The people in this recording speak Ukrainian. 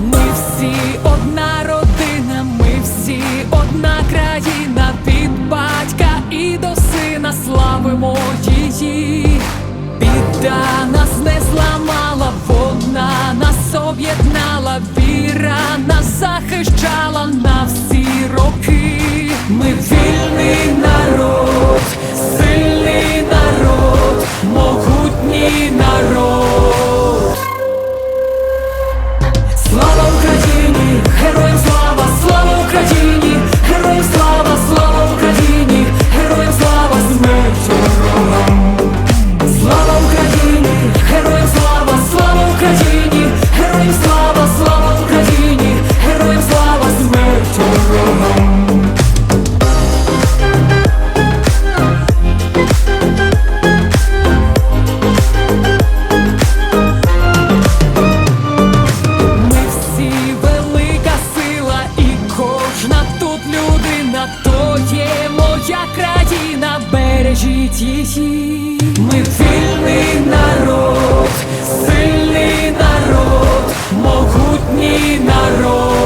Ми всі одна родина, ми всі одна країна Смерть ворогам! Слава Україні! Героям слава! Слава Україні! Героям слава! Слава Україні! Героям слава! Смерть! Ми всі велика сила, і кожна тут людина, то є моя країна, бережіть її. Ми вільний народ, сильний народ, могутній народ.